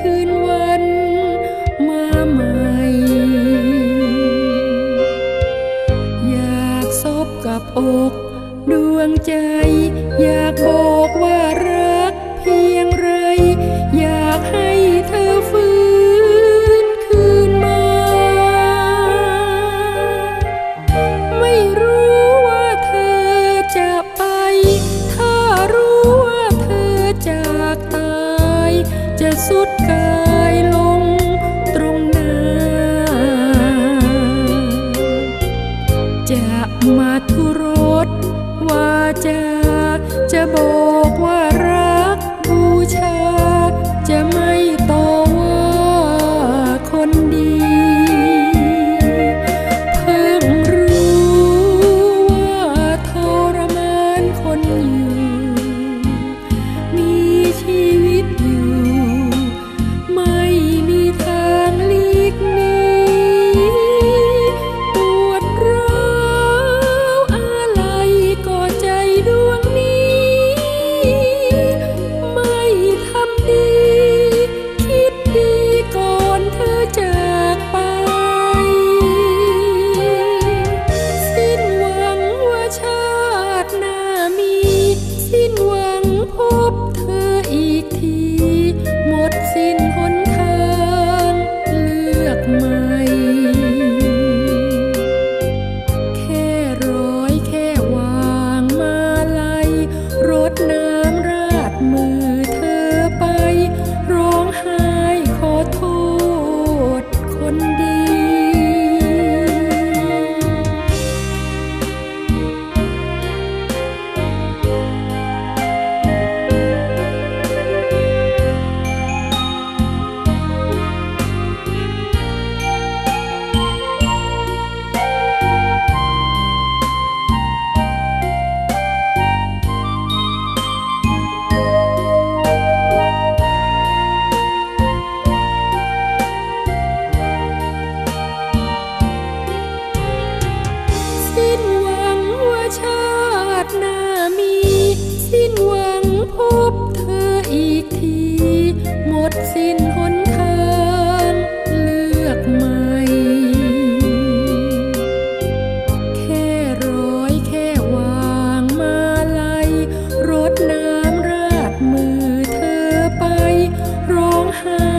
คืนวันมาใหม่ อยากซบกับอกดวงใจ อยากบอกว่ารักเพียงไร อยากให้เธอฟื้น จะสุดกายลงตรงนั้า จะมาทุรสว่าจะจะบอกว่ารักบูชา ดสิ้นหนทางเลือกใหม่ แค่ร้อยแค่วางมาลยรดน้ำราดมือเธอไปร้องไห้